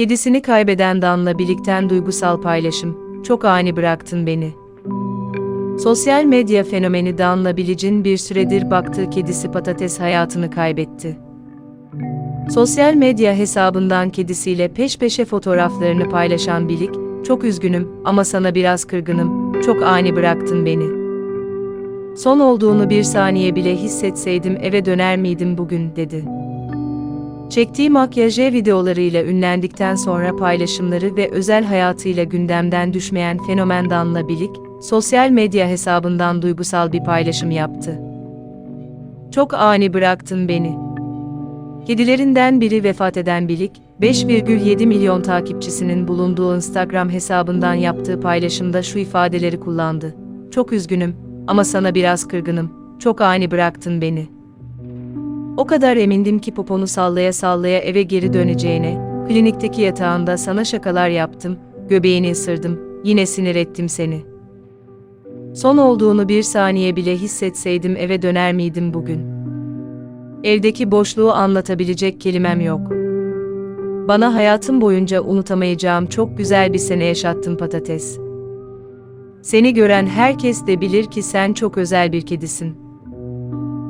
Kedisini kaybeden Dan'la birlikten duygusal paylaşım. Çok ani bıraktın beni. Sosyal medya fenomeni Dan'la Bilic'in bir süredir baktığı kedisi Patates hayatını kaybetti. Sosyal medya hesabından kedisiyle peş peşe fotoğraflarını paylaşan Bilik, çok üzgünüm ama sana biraz kırgınım, çok ani bıraktın beni. Son olduğunu bir saniye bile hissetseydim eve döner miydim bugün, dedi. Çektiği makyaje videolarıyla ünlendikten sonra paylaşımları ve özel hayatıyla gündemden düşmeyen fenomen Danla Bilik, sosyal medya hesabından duygusal bir paylaşım yaptı. Çok ani bıraktın beni. Kedilerinden biri vefat eden Bilik, 5,7 milyon takipçisinin bulunduğu Instagram hesabından yaptığı paylaşımda şu ifadeleri kullandı. Çok üzgünüm ama sana biraz kırgınım. Çok ani bıraktın beni. O kadar emindim ki poponu sallaya sallaya eve geri döneceğine, klinikteki yatağında sana şakalar yaptım, göbeğini ısırdım, yine sinir ettim seni. Son olduğunu bir saniye bile hissetseydim eve döner miydim bugün? Evdeki boşluğu anlatabilecek kelimem yok. Bana hayatım boyunca unutamayacağım çok güzel bir sene yaşattın patates. Seni gören herkes de bilir ki sen çok özel bir kedisin.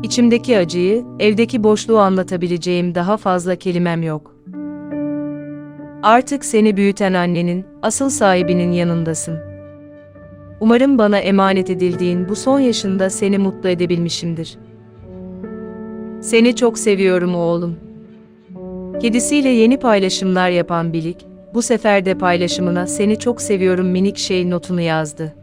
İçimdeki acıyı, evdeki boşluğu anlatabileceğim daha fazla kelimem yok. Artık seni büyüten annenin, asıl sahibinin yanındasın. Umarım bana emanet edildiğin bu son yaşında seni mutlu edebilmişimdir. Seni çok seviyorum oğlum. Kedisiyle yeni paylaşımlar yapan Bilik, bu sefer de paylaşımına seni çok seviyorum minik şey notunu yazdı.